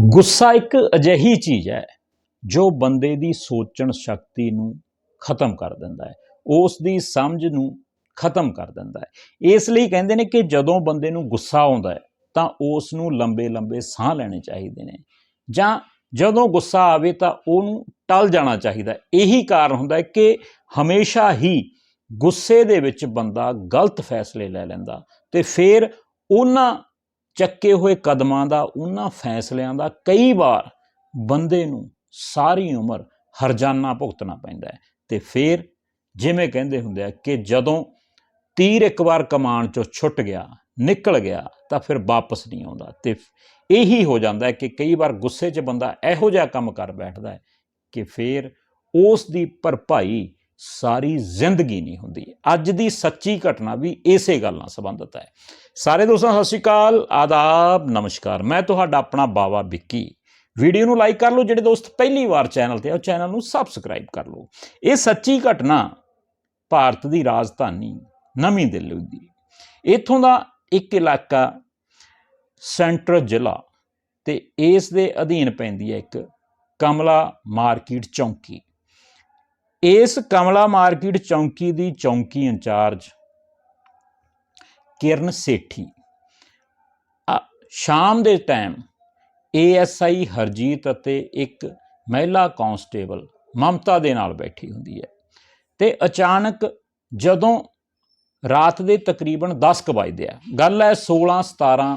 ਗੁੱਸਾ ਇੱਕ ਅਜਿਹੀ ਚੀਜ਼ ਹੈ ਜੋ ਬੰਦੇ ਦੀ ਸੋਚਣ ਸ਼ਕਤੀ ਨੂੰ ਖਤਮ ਕਰ ਦਿੰਦਾ ਹੈ, ਉਸ ਦੀ ਸਮਝ ਨੂੰ ਖਤਮ ਕਰ ਦਿੰਦਾ ਹੈ। ਇਸ ਲਈ ਕਹਿੰਦੇ ਨੇ ਕਿ ਜਦੋਂ ਬੰਦੇ ਨੂੰ ਗੁੱਸਾ ਆਉਂਦਾ ਹੈ, ਤਾਂ ਉਸ ਨੂੰ ਲੰਬੇ ਲੰਬੇ ਸਾਹ ਲੈਣੇ ਚਾਹੀਦੇ ਨੇ। ਜਾਂ ਜਦੋਂ ਗੁੱਸਾ ਆਵੇ ਤਾਂ ਉਹਨੂੰ ਟਲ ਜਾਣਾ ਚਾਹੀਦਾ ਇਹੀ ਕਾਰਨ ਹੁੰਦਾ ਹੈ ਕਿ ਹਮੇਸ਼ਾ ਹੀ ਗੁੱਸੇ ਦੇ ਵਿੱਚ ਬੰਦਾ ਗਲਤ ਫੈਸਲੇ ਲੈ ਲੈਂਦਾ ਤੇ ਫਿਰ ਉਹਨਾਂ ਚੱਕੇ ਹੋਏ ਕਦਮਾਂ ਦਾ, ਉਹਨਾਂ ਫੈਸਲਿਆਂ ਦਾ ਕਈ ਵਾਰ ਬੰਦੇ ਨੂੰ ਸਾਰੀ ਉਮਰ ਹਰਜਾਨਾ ਭੁਗਤਣਾ ਪੈਂਦਾ ਹੈ। ਤੇ ਫਿਰ ਜਿਵੇਂ ਕਹਿੰਦੇ ਹੁੰਦੇ ਆ ਕਿ ਜਦੋਂ ਤੀਰ ਇੱਕ ਵਾਰ ਕਮਾਨ ਚੋਂ ਛੁੱਟ ਗਿਆ, ਨਿਕਲ ਗਿਆ, ਤਾਂ ਫਿਰ ਵਾਪਸ ਨਹੀਂ ਆਉਂਦਾ। ਤੇ ਇਹੀ ਹੋ ਜਾਂਦਾ ਹੈ ਕਿ ਕਈ ਵਾਰ ਗੁੱਸੇ 'ਚ ਬੰਦਾ ਇਹੋ ਜਿਹਾ ਕੰਮ ਕਰ ਬੈਠਦਾ ਹੈ ਕਿ ਫਿਰ ਉਸ ਦੀ ਭਰਪਾਈ ਸਾਰੀ ਜ਼ਿੰਦਗੀ ਨਹੀਂ ਹੁੰਦੀ। ਅੱਜ ਦੀ ਸੱਚੀ ਘਟਨਾ ਵੀ ਇਸੇ ਗੱਲ ਨਾਲ ਸੰਬੰਧਿਤ ਹੈ। ਸਾਰੇ ਦੋਸਤਾਂ, ਸਤਿ ਸ਼੍ਰੀ ਅਕਾਲ, ਆਦਾਬ, ਨਮਸਕਾਰ। ਮੈਂ ਤੁਹਾਡਾ ਆਪਣਾ ਬਾਵਾ ਵਿੱਕੀ। ਵੀਡੀਓ ਨੂੰ ਲਾਈਕ ਕਰ ਲਓ, ਜਿਹੜੇ ਦੋਸਤ ਪਹਿਲੀ ਵਾਰ ਚੈਨਲ ਤੇ ਆ, ਉਹ ਚੈਨਲ ਨੂੰ ਸਬਸਕ੍ਰਾਈਬ ਕਰ ਲਓ। ਇਹ ਸੱਚੀ ਘਟਨਾ ਭਾਰਤ ਦੀ ਰਾਜਧਾਨੀ ਨਵੀਂ ਦਿੱਲੀ ਦੀ। ਇੱਥੋਂ ਦਾ ਇੱਕ ਇਲਾਕਾ ਸੈਂਟਰ ਜ਼ਿਲ੍ਹਾ ਤੇ ਇਸ ਦੇ ਅਧੀਨ ਪੈਂਦੀ ਹੈ ਇੱਕ ਕਮਲਾ ਮਾਰਕੀਟ ਚੌਂਕੀ। ਇਸ ਕਮਲਾ ਮਾਰਕੀਟ ਚੌਂਕੀ ਦੀ ਚੌਂਕੀ ਇੰਚਾਰਜ ਕਿਰਨ ਸੇਠੀ। ਆ, ਸ਼ਾਮ ਦੇ ਟਾਈਮ ਏਐਸਆਈ ਹਰਜੀਤ ਅਤੇ ਇੱਕ ਮਹਿਲਾ ਕਾਂਸਟੇਬਲ ਮਮਤਾ ਦੇ ਨਾਲ ਬੈਠੀ ਹੁੰਦੀ ਹੈ ਤੇ ਅਚਾਨਕ ਜਦੋਂ ਰਾਤ ਦੇ ਤਕਰੀਬਨ 10 ਕੁ ਵਜੇ ਆ ਗੱਲ ਹੈ 16 17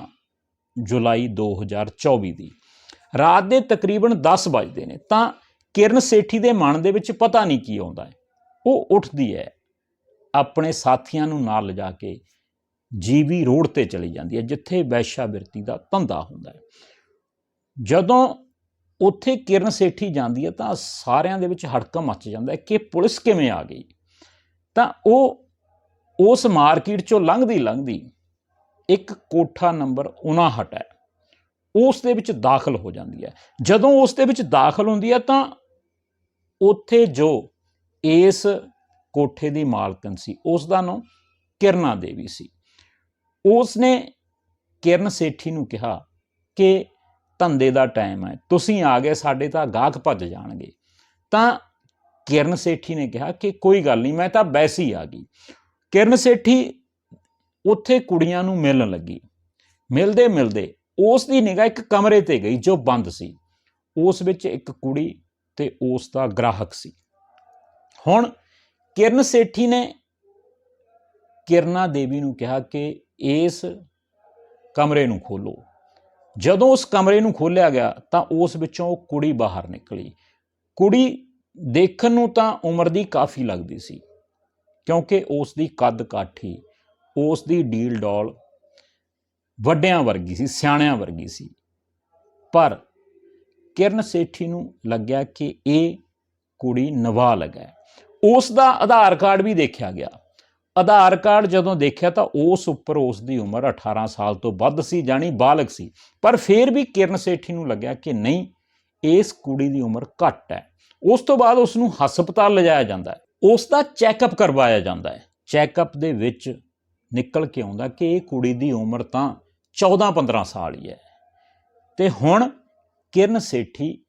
ਜੁਲਾਈ 2024 ਦੀ ਰਾਤ ਦੇ ਤਕਰੀਬਨ 10 ਵਜੇ ਨੇ ਤਾਂ ਕਿਰਨ ਸੇਠੀ ਦੇ ਮਨ ਦੇ ਵਿੱਚ ਪਤਾ ਨਹੀਂ ਕੀ ਆਉਂਦਾ ਹੈ। ਉਹ ਉੱਠਦੀ ਹੈ, ਆਪਣੇ ਸਾਥੀਆਂ ਨੂੰ ਨਾਲ ਲਿਜਾ ਕੇ ਜੀਵੀ ਰੋਡ ਤੇ ਚਲੀ ਜਾਂਦੀ ਹੈ, ਜਿੱਥੇ ਵੈਸ਼ਾ ਬਿਰਤੀ ਦਾ ਧੰਦਾ ਹੁੰਦਾ ਹੈ। ਜਦੋਂ ਉੱਥੇ ਕਿਰਨ ਸੇਠੀ ਜਾਂਦੀ ਹੈ ਤਾਂ ਸਾਰਿਆਂ ਦੇ ਵਿੱਚ ਹੜਕਮ ਮੱਚ ਜਾਂਦਾ ਹੈ ਕਿ ਪੁਲਿਸ ਕਿਵੇਂ ਆ ਗਈ। ਤਾਂ ਉਹ ਉਸ ਮਾਰਕੀਟ ਚੋਂ ਲੰਘਦੀ ਲੰਘਦੀ ਇੱਕ ਕੋਠਾ ਨੰਬਰ 59 ਹੈ, ਉਸ ਦੇ ਵਿੱਚ ਦਾਖਲ ਹੋ ਜਾਂਦੀ ਹੈ। ਜਦੋਂ ਉਸ ਦੇ ਵਿੱਚ ਦਾਖਲ ਹੁੰਦੀ ਹੈ ਤਾਂ ਉੱਥੇ ਜੋ ਇਸ ਕੋਠੇ ਦੀ ਮਾਲਕਨ ਸੀ ਉਸ ਦਾ ਨਾਮ ਕਿਰਨਾ ਦੇਵੀ ਸੀ। ਉਸ ਨੇ ਕਿਰਨ ਸੇਠੀ ਨੂੰ ਕਿਹਾ ਕਿ ਧੰਦੇ ਦਾ ਟਾਈਮ ਹੈ, ਤੁਸੀਂ ਆ ਗਏ, ਸਾਡੇ ਤਾਂ ਗਾਹਕ ਭੱਜ ਜਾਣਗੇ। ਤਾਂ ਕਿਰਨ ਸੇਠੀ ਨੇ ਕਿਹਾ ਕਿ ਕੋਈ ਗੱਲ ਨਹੀਂ, ਮੈਂ ਤਾਂ ਵੈਸੇ ਹੀ ਆ ਗਈ। ਕਿਰਨ ਸੇਠੀ ਉੱਥੇ ਕੁੜੀਆਂ ਨੂੰ ਮਿਲਣ ਲੱਗੀ। ਮਿਲਦੇ ਮਿਲਦੇ ਉਸ ਦੀ ਨਿਗਾਹ ਇੱਕ ਕਮਰੇ ਤੇ ਗਈ ਜੋ ਬੰਦ ਸੀ। ਉਸ ਵਿੱਚ ਇੱਕ ਕੁੜੀ ਤੇ ਉਸ ਦਾ ਗ੍ਰਾਹਕ ਸੀ। ਹੁਣ ਕਿਰਨ ਸੇਠੀ ਨੇ ਕਿਰਨਾ ਦੇਵੀ ਨੂੰ ਕਿਹਾ ਕਿ ਇਸ ਕਮਰੇ ਨੂੰ ਖੋਲੋ ਜਦੋਂ ਉਸ ਕਮਰੇ ਨੂੰ ਖੋਲ੍ਹਿਆ ਗਿਆ ਤਾਂ ਉਸ ਵਿੱਚੋਂ ਉਹ ਕੁੜੀ ਬਾਹਰ ਨਿਕਲੀ। ਕੁੜੀ ਦੇਖਣ ਨੂੰ ਤਾਂ ਉਮਰ ਦੀ ਕਾਫੀ ਲੱਗਦੀ ਸੀ, ਕਿਉਂਕਿ ਉਸ ਦੀ ਕੱਦ ਕਾਠੀ, ਉਸ ਦੀ ਡੀਲ ਡੋਲ ਵੱਡਿਆਂ ਵਰਗੀ ਸੀ, ਸਿਆਣਿਆਂ ਵਰਗੀ ਸੀ। ਪਰ ਕਿਰਨ ਸੇਠੀ ਨੂੰ ਲੱਗਿਆ ਕਿ ਇਹ ਕੁੜੀ ਨਾਬਾਲਗ ਹੈ। ਉਸ ਦਾ ਆਧਾਰ ਕਾਰਡ ਵੀ ਦੇਖਿਆ ਗਿਆ। ਆਧਾਰ ਕਾਰਡ ਜਦੋਂ ਦੇਖਿਆ ਤਾਂ ਉਸ ਉੱਪਰ ਉਸ ਦੀ ਉਮਰ 18 ਸਾਲ ਤੋਂ ਵੱਧ ਸੀ ਜਾਨੀ ਬਾਲਗ ਸੀ। ਪਰ ਫਿਰ ਵੀ ਕਿਰਨ ਸੇਠੀ ਨੂੰ ਲੱਗਿਆ ਕਿ ਨਹੀਂ, ਇਸ ਕੁੜੀ ਦੀ ਉਮਰ ਘੱਟ ਹੈ। ਉਸ ਤੋਂ ਬਾਅਦ ਉਸ ਨੂੰ ਹਸਪਤਾਲ ਲਿਜਾਇਆ ਜਾਂਦਾ ਹੈ। ਉਸ ਦਾ ਚੈੱਕਅਪ ਕਰਵਾਇਆ ਜਾਂਦਾ ਹੈ। ਚੈੱਕਅਪ ਦੇ ਵਿੱਚ ਨਿਕਲ ਕੇ ਆਉਂਦਾ ਕਿ ਇਹ ਕੁੜੀ ਦੀ ਉਮਰ ਤਾਂ 14-15 ਸਾਲ ਹੀ ਹੈ। ਤੇ ਹੁਣ ਕਿਰਨ ਸੇਠੀ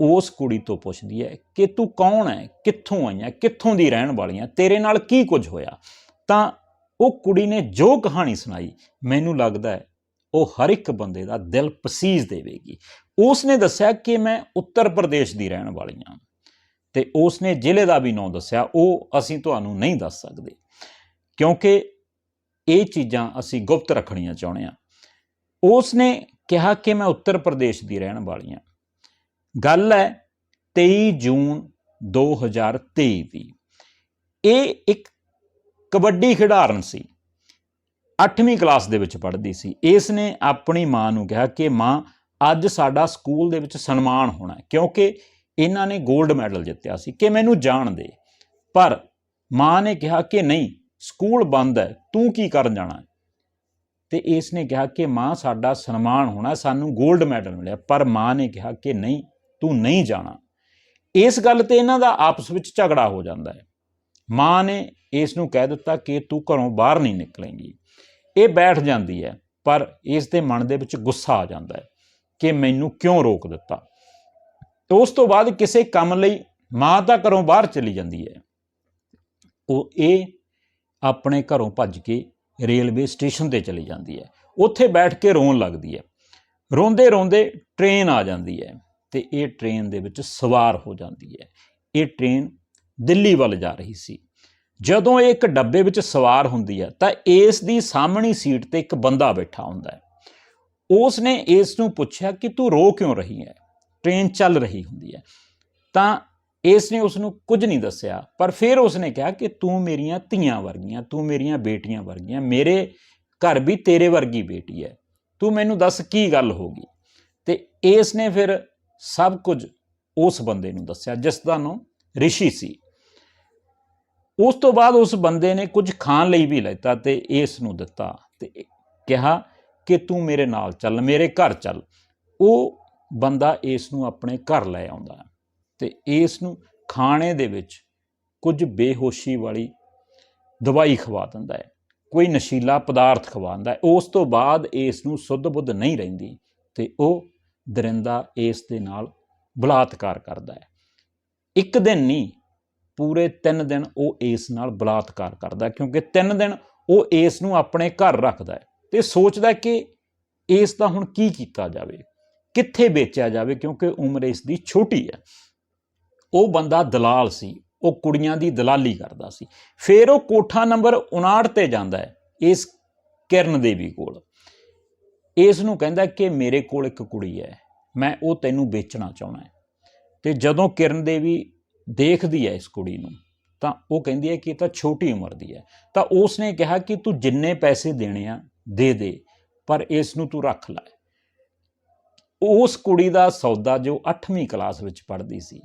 ਉਸ ਕੁੜੀ ਤੋਂ ਪੁੱਛਦੀ ਹੈ ਕਿ ਤੂੰ ਕੌਣ ਹੈ? ਕਿੱਥੋਂ ਆਈ ਹੈ? ਕਿੱਥੋਂ ਦੀ ਰਹਿਣ ਵਾਲੀ ਹੈ? ਤੇਰੇ ਨਾਲ ਕੀ ਕੁਝ ਹੋਇਆ? ਤਾਂ ਉਹ ਕੁੜੀ ਨੇ ਜੋ ਕਹਾਣੀ ਸੁਣਾਈ, ਮੈਨੂੰ ਲੱਗਦਾ ਹੈ ਉਹ ਹਰ ਇੱਕ ਬੰਦੇ ਦਾ ਦਿਲ ਪਸੀਜ ਦੇਵੇਗੀ। ਉਸ ਨੇ ਦੱਸਿਆ ਕਿ ਮੈਂ ਉੱਤਰ ਪ੍ਰਦੇਸ਼ ਦੀ ਰਹਿਣ ਵਾਲੀ ਹਾਂ ਤੇ ਉਸ ਨੇ ਜ਼ਿਲ੍ਹੇ ਦਾ ਵੀ ਨਾਂ ਦੱਸਿਆ, ਉਹ ਅਸੀਂ ਤੁਹਾਨੂੰ ਨਹੀਂ ਦੱਸ ਸਕਦੇ। ਕਿਉਂਕਿ ਇਹ ਚੀਜ਼ਾਂ ਅਸੀਂ ਗੁਪਤ ਰੱਖਣੀਆਂ ਚਾਹੁੰਦੇ ਹਾਂ। ਉਸ ਨੇ ਕਿਹਾ ਕਿ ਮੈਂ ਉੱਤਰ ਪ੍ਰਦੇਸ਼ ਦੀ ਰਹਿਣ ਵਾਲੀ ਹਾਂ। ਗੱਲ ਹੈ 23 ਜੂਨ 2023 ਦੀ। ਇਹ ਇੱਕ ਕਬੱਡੀ ਖਿਡਾਰਨ ਸੀ। 8ਵੀਂ ਕਲਾਸ ਦੇ ਵਿੱਚ ਪੜ੍ਹਦੀ ਸੀ। ਇਸ ਨੇ ਆਪਣੀ ਮਾਂ ਨੂੰ ਕਿਹਾ ਕਿ ਮਾਂ, ਅੱਜ ਸਾਡਾ ਸਕੂਲ ਦੇ ਵਿੱਚ ਸਨਮਾਨ ਹੋਣਾ ਕਿਉਂਕਿ ਇਹਨਾਂ ਨੇ 골ਡ ਮੈਡਲ ਜਿੱਤਿਆ ਸੀ ਕਿ ਮੈਨੂੰ ਜਾਣ ਦੇ। ਪਰ ਮਾਂ ਨੇ ਕਿਹਾ ਕਿ ਨਹੀਂ, ਸਕੂਲ ਬੰਦ ਹੈ, ਤੂੰ ਕੀ ਕਰਨ ਜਾਣਾ ਤੇ ਇਸ ਨੇ ਕਿਹਾ ਕਿ ਮਾਂ, ਸਾਡਾ ਸਨਮਾਨ ਹੋਣਾ, ਸਾਨੂੰ 골ਡ ਮੈਡਲ ਮਿਲਿਆ, ਪਰ ਮਾਂ ਨੇ ਕਿਹਾ ਕਿ ਨਹੀਂ, ਤੂੰ ਨਹੀਂ ਜਾਣਾ। ਇਸ ਗੱਲ ਤੇ ਇਹਨਾਂ ਦਾ ਆਪਸ ਵਿੱਚ ਝਗੜਾ ਹੋ ਜਾਂਦਾ ਹੈ। ਮਾਂ ਨੇ ਇਸ ਨੂੰ ਕਹਿ ਦਿੱਤਾ ਕਿ ਤੂੰ ਘਰੋਂ ਬਾਹਰ ਨਹੀਂ ਨਿਕਲੇਂਗੀ। ਇਹ ਬੈਠ ਜਾਂਦੀ ਹੈ, ਪਰ ਇਸ ਦੇ ਮਨ ਦੇ ਵਿੱਚ ਗੁੱਸਾ ਆ ਜਾਂਦਾ ਹੈ ਕਿ ਮੈਨੂੰ ਕਿਉਂ ਰੋਕ ਦਿੱਤਾ? ਉਸ ਤੋਂ ਬਾਅਦ ਕਿਸੇ ਕੰਮ ਲਈ ਮਾਂ ਤਾਂ ਘਰੋਂ ਬਾਹਰ ਚਲੀ ਜਾਂਦੀ ਹੈ। ਉਹ ਇਹ ਆਪਣੇ ਘਰੋਂ ਭੱਜ ਕੇ ਰੇਲਵੇ ਸਟੇਸ਼ਨ ਤੇ ਚਲੀ ਜਾਂਦੀ ਹੈ। ਉੱਥੇ ਬੈਠ ਕੇ ਰੋਣ ਲੱਗਦੀ ਹੈ। ਰੋਂਦੇ ਰੋਂਦੇ ਟ੍ਰੇਨ ਆ ਜਾਂਦੀ ਹੈ ਤੇ ਇਹ ਟ੍ਰੇਨ ਦੇ ਵਿੱਚ ਸਵਾਰ ਹੋ ਜਾਂਦੀ ਹੈ। ਇਹ ਟ੍ਰੇਨ ਦਿੱਲੀ ਵੱਲ ਜਾ ਰਹੀ ਸੀ। ਜਦੋਂ ਇਹ ਇੱਕ ਡੱਬੇ ਵਿੱਚ ਸਵਾਰ ਹੁੰਦੀ ਹੈ ਤਾਂ ਇਸ ਦੀ ਸਾਹਮਣੀ ਸੀਟ ਤੇ ਇੱਕ ਬੰਦਾ ਬੈਠਾ ਹੁੰਦਾ ਹੈ। ਉਸ ਨੇ ਇਸ ਨੂੰ ਪੁੱਛਿਆ ਕਿ ਤੂੰ ਰੋ ਕਿਉਂ ਰਹੀ ਹੈ? ਟ੍ਰੇਨ ਚੱਲ ਰਹੀ ਹੁੰਦੀ ਹੈ। ਤਾਂ ਇਸ ਨੇ ਉਸ ਨੂੰ ਕੁਝ ਨਹੀਂ ਦੱਸਿਆ, ਪਰ ਫਿਰ ਉਸ ਨੇ ਕਿਹਾ ਕਿ ਤੂੰ ਮੇਰੀਆਂ ਧੀਆਂ ਵਰਗੀਆਂ, ਤੂੰ ਮੇਰੀਆਂ ਬੇਟੀਆਂ ਵਰਗੀਆਂ, ਮੇਰੇ ਘਰ ਵੀ ਤੇਰੇ ਵਰਗੀ ਬੇਟੀ ਹੈ, ਤੂੰ ਮੈਨੂੰ ਦੱਸ ਕੀ ਗੱਲ ਹੋ ਗਈ? ਤੇ ਇਸ ਨੇ ਫਿਰ ਸਭ ਕੁਝ ਉਸ ਬੰਦੇ ਨੂੰ ਦੱਸਿਆ, ਜਿਸ ਦਾ ਨਾਮ ਰਿਸ਼ੀ ਸੀ। ਉਸ ਤੋਂ ਬਾਅਦ ਉਸ ਬੰਦੇ ਨੇ ਕੁਝ ਖਾਣ ਲਈ ਵੀ ਲੈਤਾ ਤੇ ਇਸ ਨੂੰ ਦਿੱਤਾ ਤੇ ਕਿਹਾ ਕਿ ਤੂੰ ਮੇਰੇ ਨਾਲ ਚੱਲ, ਮੇਰੇ ਘਰ ਚੱਲ। ਉਹ ਬੰਦਾ ਇਸ ਨੂੰ ਆਪਣੇ ਘਰ ਲੈ ਆਉਂਦਾ। ਤੇ ਇਸ ਨੂੰ ਖਾਣੇ ਦੇ ਵਿੱਚ ਕੁਝ ਬੇਹੋਸ਼ੀ ਵਾਲੀ ਦਵਾਈ ਖਵਾ ਦਿੰਦਾ ਹੈ। ਕੋਈ ਨਸ਼ੀਲਾ ਪਦਾਰਥ ਖਵਾਉਂਦਾ ਹੈ। ਉਸ ਤੋਂ ਬਾਅਦ ਇਸ ਨੂੰ ਸੁੱਧ ਬੁੱਧ ਨਹੀਂ ਰਹਿੰਦੀ ਤੇ ਉਹ ਦਰਿੰਦਾ ਇਸ ਦੇ ਨਾਲ ਬਲਾਤਕਾਰ ਕਰਦਾ ਹੈ। ਇੱਕ ਦਿਨ ਨਹੀਂ, ਪੂਰੇ 3 ਦਿਨ ਉਹ ਇਸ ਨਾਲ ਬਲਾਤਕਾਰ ਕਰਦਾ ਕਿਉਂਕਿ 3 ਦਿਨ ਉਹ ਇਸ ਨੂੰ ਆਪਣੇ ਘਰ ਰੱਖਦਾ ਹੈ ਤੇ ਸੋਚਦਾ ਕਿ ਇਸ ਦਾ ਹੁਣ ਕੀ ਕੀਤਾ ਜਾਵੇ, ਕਿੱਥੇ ਵੇਚਿਆ ਜਾਵੇ ਕਿਉਂਕਿ ਉਮਰ ਇਸ ਦੀ ਛੋਟੀ ਹੈ। ਉਹ ਬੰਦਾ ਦਲਾਲ ਸੀ, ਉਹ ਕੁੜੀਆਂ ਦੀ ਦਲਾਲੀ ਕਰਦਾ ਸੀ। ਫਿਰ ਉਹ ਕੋਠਾ ਨੰਬਰ 59 ਤੇ ਜਾਂਦਾ ਹੈ, ਇਸ ਕਿਰਨ ਦੇਵੀ ਕੋਲ। ਇਸ ਨੂੰ ਕਹਿੰਦਾ ਕਿ ਮੇਰੇ ਕੋਲ ਇੱਕ ਕੁੜੀ ਹੈ, ਮੈਂ ਉਹ ਤੈਨੂੰ ਵੇਚਣਾ ਚਾਹੁੰਦਾ ਹੈ। ਤੇ ਜਦੋਂ ਕਿਰਨ ਦੇਵੀ ਦੇਖਦੀ ਹੈ ਇਸ ਕੁੜੀ ਨੂੰ, ਤਾਂ ਉਹ ਕਹਿੰਦੀ ਹੈ ਕਿ ਇਹ ਤਾਂ ਛੋਟੀ ਉਮਰ ਦੀ ਹੈ। ਤਾਂ ਉਸ ਨੇ ਕਿਹਾ ਕਿ ਤੂੰ ਜਿੰਨੇ ਪੈਸੇ ਦੇਣੇ ਆ, ਦੇ ਦੇ, ਪਰ ਇਸ ਨੂੰ ਤੂੰ ਰੱਖ ਲੈ। ਉਸ ਕੁੜੀ ਦਾ ਸੌਦਾ ਜੋ 8ਵੀਂ ਕਲਾਸ ਵਿੱਚ ਪੜ੍ਹਦੀ ਸੀ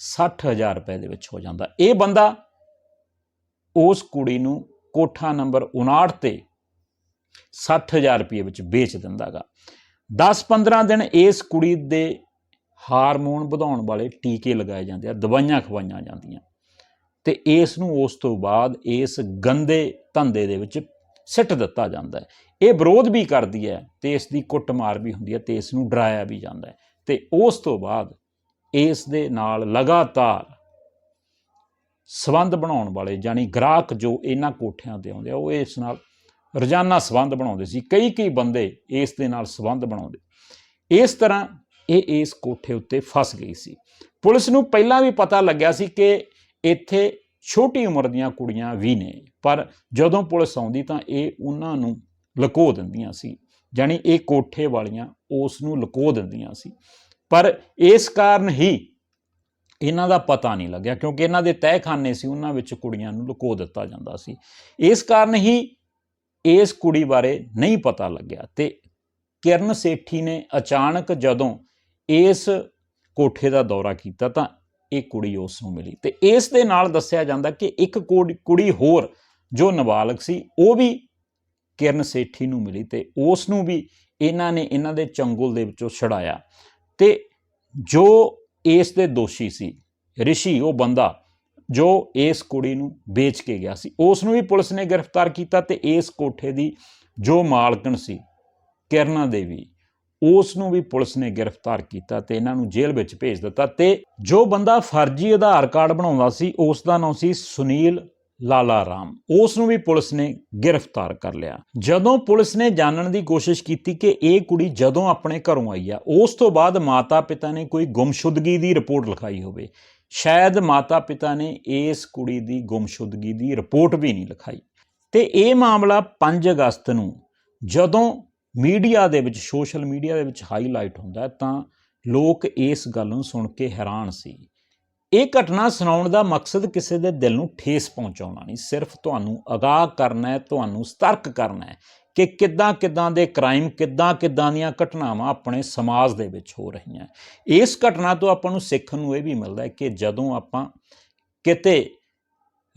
60000 ਰੁਪਏ ਦੇ ਵਿੱਚ ਹੋ ਜਾਂਦਾ। ਇਹ ਬੰਦਾ ਉਸ ਕੁੜੀ ਨੂੰ ਕੋਠਾ ਨੰਬਰ 59 ਤੇ 60000 ਰੁਪਏ ਵਿੱਚ ਵੇਚ ਦਿੰਦਾਗਾ। 10-15 ਦਿਨ ਇਸ ਕੁੜੀ ਦੇ ਹਾਰਮੋਨ ਵਧਾਉਣ ਵਾਲੇ ਟੀਕੇ ਲਗਾਏ ਜਾਂਦੇ ਆ, ਦਵਾਈਆਂ ਖਵਾਈਆਂ ਜਾਂਦੀਆਂ। ਤੇ ਇਸ ਨੂੰ ਉਸ ਤੋਂ ਬਾਅਦ ਇਸ ਗੰਦੇ ਧੰਦੇ ਦੇ ਵਿੱਚ ਸਿੱਟ ਦਿੱਤਾ ਜਾਂਦਾ ਹੈ। ਇਹ ਵਿਰੋਧ ਵੀ ਕਰਦੀ ਹੈ ਤੇ ਇਸ ਦੀ ਕੁੱਟਮਾਰ ਵੀ ਹੁੰਦੀ ਹੈ ਤੇ ਇਸ ਨੂੰ ਡਰਾਇਆ ਵੀ ਜਾਂਦਾ ਹੈ। ਤੇ ਉਸ ਤੋਂ ਬਾਅਦ ਇਸ ਦੇ ਨਾਲ ਲਗਾਤਾਰ ਸਬੰਧ ਬਣਾਉਣ ਵਾਲੇ ਯਾਨੀ ਗ੍ਰਾਹਕ ਜੋ ਇਹਨਾਂ ਕੋਠਿਆਂ ਤੇ ਆਉਂਦੇ ਆ, ਉਹ ਇਸ ਨਾਲ ਰੋਜ਼ਾਨਾ ਸਬੰਧ ਬਣਾਉਂਦੇ ਸੀ। ਕਈ ਕਈ ਬੰਦੇ ਇਸ ਦੇ ਨਾਲ ਸਬੰਧ ਬਣਾਉਂਦੇ। ਇਸ ਤਰ੍ਹਾਂ ਇਹ ਇਸ ਕੋਠੇ ਉੱਤੇ ਫਸ ਗਈ ਸੀ। ਪੁਲਿਸ ਨੂੰ ਪਹਿਲਾਂ ਵੀ ਪਤਾ ਲੱਗਿਆ ਸੀ ਕਿ ਇੱਥੇ ਛੋਟੀ ਉਮਰ ਦੀਆਂ ਕੁੜੀਆਂ ਵੀ ਨੇ, ਪਰ ਜਦੋਂ ਪੁਲਿਸ ਆਉਂਦੀ ਤਾਂ ਇਹ ਉਹਨਾਂ ਨੂੰ ਲੁਕੋ ਦਿੰਦੀਆਂ ਸੀ। ਯਾਨੀ ਇਹ ਕੋਠੇ ਵਾਲੀਆਂ ਉਸ ਨੂੰ ਲੁਕੋ ਦਿੰਦੀਆਂ ਸੀ। ਪਰ ਇਸ ਕਾਰਨ ਹੀ ਇਹਨਾਂ ਦਾ ਪਤਾ ਨਹੀਂ ਲੱਗਿਆ, ਕਿਉਂਕਿ ਇਹਨਾਂ ਦੇ ਤਹਿਖਾਨੇ ਸੀ, ਉਹਨਾਂ ਵਿੱਚ ਕੁੜੀਆਂ ਨੂੰ ਲੁਕੋ ਦਿੱਤਾ ਜਾਂਦਾ ਸੀ। ਇਸ ਕਾਰਨ ਹੀ ਇਸ ਕੁੜੀ ਬਾਰੇ ਨਹੀਂ ਪਤਾ ਲੱਗਿਆ ਤੇ ਕਿਰਨ ਸੇਠੀ ਨੇ ਅਚਾਨਕ ਜਦੋਂ ਇਸ ਕੋਠੇ ਦਾ ਦੌਰਾ ਕੀਤਾ ਤਾਂ ਇਹ ਕੁੜੀ ਉਸ ਨੂੰ ਮਿਲੀ ਤੇ ਇਸ ਦੇ ਨਾਲ ਦੱਸਿਆ ਜਾਂਦਾ ਕਿ ਇੱਕ ਕੁੜੀ- ਹੋਰ ਜੋ ਨਾਬਾਲਗ ਸੀ, ਉਹ ਵੀ ਕਿਰਨ ਸੇਠੀ ਨੂੰ ਮਿਲੀ ਤੇ ਉਸ ਨੂੰ ਵੀ ਇਹਨਾਂ ਨੇ ਇਹਨਾਂ ਦੇ ਚੰਗੁਲ ਦੇ ਵਿੱਚੋਂ ਛੜਾਇਆ ਤੇ ਜੋ ਇਸ ਦੇ ਦੋਸ਼ੀ ਸੀ, ਰਿਸ਼ੀ, ਉਹ ਬੰਦਾ ਜੋ ਇਸ ਕੁੜੀ ਨੂੰ ਵੇਚ ਕੇ ਗਿਆ ਸੀ, ਉਸ ਨੂੰ ਵੀ ਪੁਲਿਸ ਨੇ ਗ੍ਰਿਫਤਾਰ ਕੀਤਾ ਤੇ ਇਸ ਕੋਠੇ ਦੀ ਜੋ ਮਾਲਕਣ ਸੀ, ਕਿਰਨਾ ਦੇਵੀ, ਉਸ ਨੂੰ ਵੀ ਪੁਲਿਸ ਨੇ ਗ੍ਰਿਫਤਾਰ ਕੀਤਾ ਤੇ ਇਹਨਾਂ ਨੂੰ ਜੇਲ੍ਹ ਵਿੱਚ ਭੇਜ ਦਿੱਤਾ ਤੇ ਜੋ ਬੰਦਾ ਫਰਜ਼ੀ ਆਧਾਰ ਕਾਰਡ ਬਣਾਉਂਦਾ ਸੀ, ਉਸ ਦਾ ਨਾਮ ਸੀ ਸੁਨੀਲ ਲਾਲਾ ਰਾਮ। ਉਸ ਨੂੰ ਵੀ ਪੁਲਿਸ ਨੇ ਗ੍ਰਿਫਤਾਰ ਕਰ ਲਿਆ। ਜਦੋਂ ਪੁਲਿਸ ਨੇ ਜਾਣਨ ਦੀ ਕੋਸ਼ਿਸ਼ ਕੀਤੀ ਕਿ ਇਹ ਕੁੜੀ ਜਦੋਂ ਆਪਣੇ ਘਰੋਂ ਆਈ ਆ, ਉਸ ਤੋਂ ਬਾਅਦ ਮਾਤਾ-ਪਿਤਾ ਨੇ ਕੋਈ ਗੁੰਮਸ਼ੁਦਗੀ ਦੀ ਰਿਪੋਰਟ ਲਿਖਾਈ ਹੋਵੇ। ਸ਼ਾਇਦ ਮਾਤਾ-ਪਿਤਾ ਨੇ ਇਸ ਕੁੜੀ ਦੀ ਗੁੰਮਸ਼ੁਦਗੀ ਦੀ ਰਿਪੋਰਟ ਵੀ ਨਹੀਂ ਲਿਖਾਈ। ਤੇ ਇਹ ਮਾਮਲਾ 5 ਅਗਸਤ ਨੂੰ, ਜਦੋਂ ਮੀਡੀਆ ਦੇ ਵਿੱਚ, ਸੋਸ਼ਲ ਮੀਡੀਆ ਦੇ ਵਿੱਚ ਹਾਈਲਾਈਟ ਹੁੰਦਾ ਤਾਂ ਲੋਕ ਇਸ ਗੱਲ ਨੂੰ ਸੁਣ ਕੇ ਹੈਰਾਨ ਸੀ। ਇਹ ਘਟਨਾ ਸੁਣਾਉਣ ਦਾ ਮਕਸਦ ਕਿਸੇ ਦੇ ਦਿਲ ਨੂੰ ਠੇਸ ਪਹੁੰਚਾਉਣਾ ਨਹੀਂ, ਸਿਰਫ ਤੁਹਾਨੂੰ ਅਗਾਹ ਕਰਨਾ ਹੈ, ਤੁਹਾਨੂੰ ਸਤਰਕ ਕਰਨਾ ਹੈ ਕਿ ਕਿੱਦਾਂ ਕਿੱਦਾਂ ਦੇ ਕ੍ਰਾਈਮ, ਕਿੱਦਾਂ ਕਿੱਦਾਂ ਦੀਆਂ ਘਟਨਾਵਾਂ ਆਪਣੇ ਸਮਾਜ ਦੇ ਵਿੱਚ ਹੋ ਰਹੀਆਂ ਇਸ ਘਟਨਾ ਤੋਂ ਆਪਾਂ ਨੂੰ ਸਿੱਖਣ ਨੂੰ ਇਹ ਵੀ ਮਿਲਦਾ ਹੈ ਕਿ ਜਦੋਂ ਆਪਾਂ ਕਿਤੇ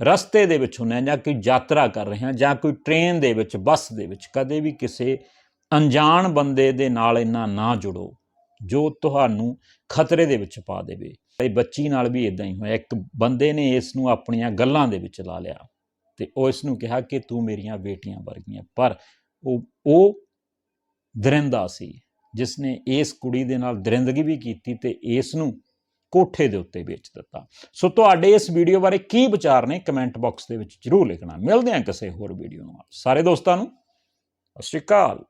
ਰਸਤੇ ਦੇ ਵਿੱਚ ਹੁੰਨੇ ਹਾਂ ਜਾਂ ਕੋਈ ਯਾਤਰਾ ਕਰ ਰਹੇ ਹਾਂ ਜਾਂ ਕੋਈ ਟ੍ਰੇਨ ਦੇ ਵਿੱਚ, ਬੱਸ ਦੇ ਵਿੱਚ, ਕਦੇ ਵੀ ਕਿਸੇ ਅਣਜਾਣ ਬੰਦੇ ਦੇ ਨਾਲ ਇੰਨਾ ਨਾ ਜੁੜੋ ਜੋ ਤੁਹਾਨੂੰ ਖਤਰੇ ਦੇ ਵਿੱਚ ਪਾ ਦੇਵੇ। ਇਹ ਬੱਚੀ ਨਾਲ ਵੀ ਇਦਾਂ ਹੀ ਹੋਇਆ। ਇੱਕ ਬੰਦੇ ਨੇ ਇਸ ਨੂੰ ਆਪਣੀਆਂ ਗੱਲਾਂ ਦੇ ਵਿੱਚ ਲਾ ਲਿਆ ਤੇ ਉਹ ਇਸ ਨੂੰ ਕਿਹਾ ਕਿ ਤੂੰ ਮੇਰੀਆਂ ਬੇਟੀਆਂ ਵਰਗੀਆਂ। ਪਰ ਉਹ ਉਹ ਦਰਿੰਦਾ ਸੀ ਜਿਸ ਨੇ ਇਸ ਕੁੜੀ ਦੇ ਨਾਲ ਦਰਿੰਦਗੀ ਵੀ ਕੀਤੀ ਤੇ ਇਸ ਨੂੰ ਕੋਠੇ ਦੇ ਉੱਤੇ ਵੇਚ ਦਿੱਤਾ। ਸੋ ਤੁਹਾਡੇ ਇਸ ਵੀਡੀਓ ਬਾਰੇ ਕੀ ਵਿਚਾਰ ਨੇ ਕਮੈਂਟ ਬਾਕਸ ਦੇ ਵਿੱਚ ਜਰੂਰ ਲਿਖਣਾ। ਮਿਲਦੇ ਹਾਂ ਕਿਸੇ ਹੋਰ ਵੀਡੀਓ ਨਾਲ। ਸਾਰੇ ਦੋਸਤਾਂ ਨੂੰ, ਸਤਿ ਸ਼੍ਰੀ ਅਕਾਲ।